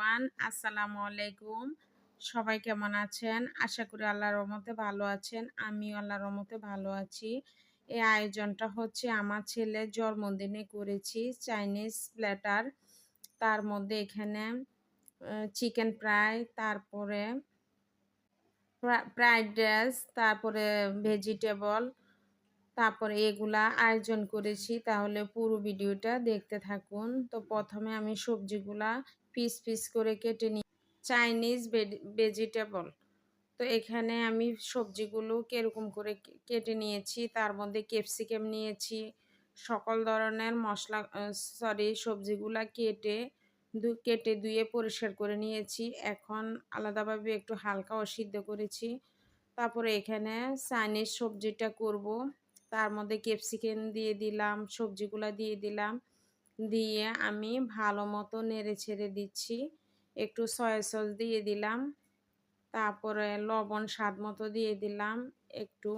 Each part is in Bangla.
এভরিওয়ান আসসালামু আলাইকুম সবাই কেমন আছেন? আশা করি আল্লাহর রহমতে ভালো আছেন। আমিও আল্লাহর রহমতে ভালো আছি। এই আয়োজনটা হচ্ছে আমার ছেলের জন্মদিনে করেছি চাইনিজ প্ল্যাটার তার মধ্যে এখানে চিকেন ফ্রাই তারপরে ফ্রাইড রাইস তারপরে ভেজিটেবল তারপরে এগুলা আয়োজন করেছি। তাহলে পুরো ভিডিওটা দেখতে থাকুন। তো প্রথমে আমি সবজিগুলা পিস পিস করে কেটে নিই। চাইনিজ ভেজিটেবল তো এখানে আমি সবজিগুলো কীরকম করে কেটে নিয়েছি, তার মধ্যে ক্যাপসিকাম নিয়েছি, সকল ধরনের মশলা সরি সবজিগুলা কেটে কেটে ধুয়ে পরিষ্কার করে নিয়েছি। এখন আলাদাভাবে একটু হালকা অসিদ্ধ করেছি। তারপরে এখানে চাইনিজ সবজিটা করব। তার মধ্যে ক্যাপসিকাম দিয়ে দিলাম, সবজিগুলো দিয়ে দিলাম। দিয়ে আমি ভালো মতো নেড়ে ছেড়ে দিচ্ছি। একটু সয়া সস দিয়ে দিলাম। তারপরে লবণ স্বাদ মতো দিয়ে দিলাম। একটু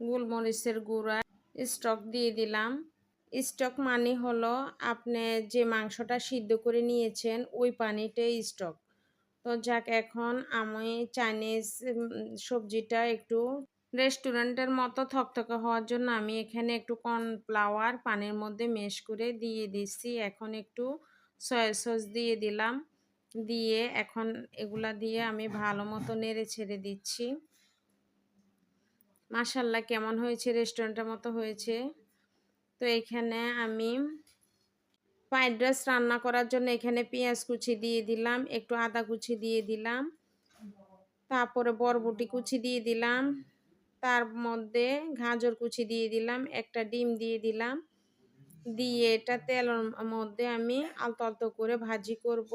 গোলমরিচের গুঁড়া স্টক দিয়ে দিলাম। স্টক মানে হলো আপনি যে মাংসটা সিদ্ধ করে নিয়েছেন ওই পানিটাই স্টক। তো যাক, এখন আমি চাইনিজ সবজিটা একটু রেস্টুরেন্টের মতো থকথকে হওয়ার জন্য আমি এখানে একটু কর্নফ্লাওয়ার পানির মধ্যে মেশ করে দিয়ে দিচ্ছি। এখন একটু সয়া সস দিয়ে দিলাম। দিয়ে এখন এগুলা দিয়ে আমি ভালো মতো নেড়ে ছেড়ে দিচ্ছি। মাসাল্লাহ কেমন হয়েছে? রেস্টুরেন্টের মতো হয়েছে। তো এখানে আমি ফ্রাইড রাইস রান্না করার জন্য এখানে পেঁয়াজ কুচি দিয়ে দিলাম, একটু আদা কুচি দিয়ে দিলাম, তারপরে বরবটি কুচি দিয়ে দিলাম। তার মধ্যে গাজর কুচি দিয়ে দিলাম, একটা ডিম দিয়ে দিলাম। দিয়ে এটা তেলের মধ্যে আমি আলতো আলতো করে ভাজি করব।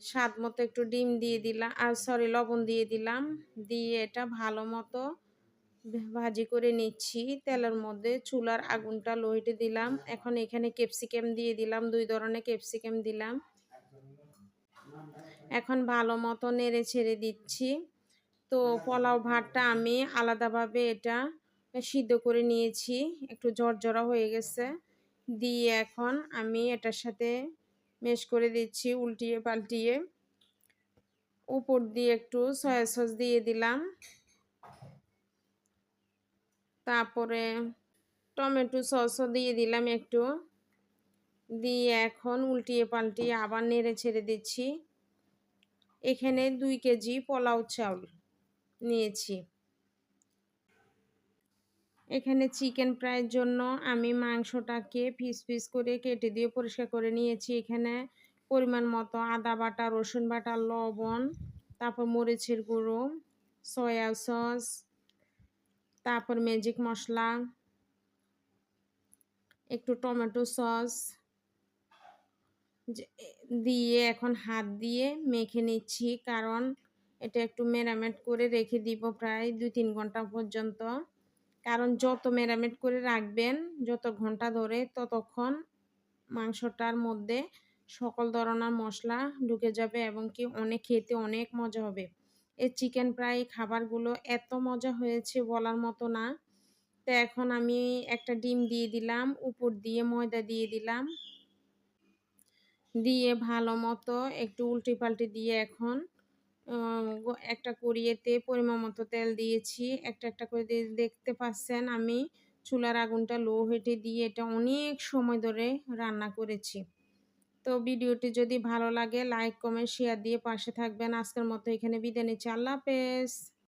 স্বাদ মতো একটু ডিম দিয়ে দিলাম আর সরি লবণ দিয়ে দিলাম। দিয়ে এটা ভালো মতো ভাজি করে নিচ্ছি। তেলের মধ্যে চুলার আগুনটা লোহিটে দিলাম। এখন এখানে ক্যাপসিকাম দিয়ে দিলাম, দুই ধরনের ক্যাপসিকাম দিলাম। এখন ভালো মতো নেড়ে ছেড়ে দিচ্ছি। তো পোলাও ভাতটা আমি আলাদাভাবে এটা সিদ্ধ করে নিয়েছি। একটু জর্জরা হয়ে গেছে। দিয়ে এখন আমি এটার সাথে মেশ করে দিচ্ছি, উল্টিয়ে পাল্টিয়ে। উপর দিয়ে একটু সয়া সস দিয়ে দিলাম। তারপরে টমেটো সসও দিয়ে দিলাম একটু। দিয়ে এখন উল্টিয়ে পাল্টিয়ে আবার নেড়ে ছেড়ে দিচ্ছি। এখানে দুই কেজি পোলাও চাউল। নিয়েছি। এখানে চিকেন ফ্রাইয়ের জন্য আমি মাংসটাকে পিস পিস করে কেটে দিয়ে পরিষ্কার করে নিয়েছি। এখানে পরিমাণ মতো আদা বাটা, রসুন বাটা, লবণ, তারপর মরিচের গুঁড়ো, সয়া সস, তারপর ম্যাজিক মশলা, একটু টমেটো সস দিয়ে এখন হাত দিয়ে মেখে নিচ্ছি। কারণ এটা একটু মেরামেট করে রেখে দিব প্রায় দুই তিন ঘণ্টা পর্যন্ত। কারণ যত মেরামেট করে রাখবেন, যত ঘণ্টা ধরে ততক্ষণ মাংসটার মধ্যে সকল ধরনের মশলা ঢুকে যাবে এবং কি অনেক খেতে অনেক মজা হবে। এই চিকেন ফ্রাই খাবারগুলো এত মজা হয়েছে বলার মতো না। তো এখন আমি একটা ডিম দিয়ে দিলাম, উপর দিয়ে ময়দা দিয়ে দিলাম। দিয়ে ভালো মতো একটু উল্টি পাল্টি দিয়ে এখন একটা কড়িয়েতে পরিমাণ মতো তেল দিয়েছি। একটা একটা করে দেখতে পাচ্ছেন আমি চুলার আগুনটা লো হেঁটে দিয়ে এটা অনেক সময় ধরে রান্না করেছি। তো ভিডিওটি যদি ভালো লাগে, লাইক, কমেন্ট, শেয়ার দিয়ে পাশে থাকবেন। আজকের মতো এখানে বিদায় নিচ্ছি। আল্লাহ হাফেজ।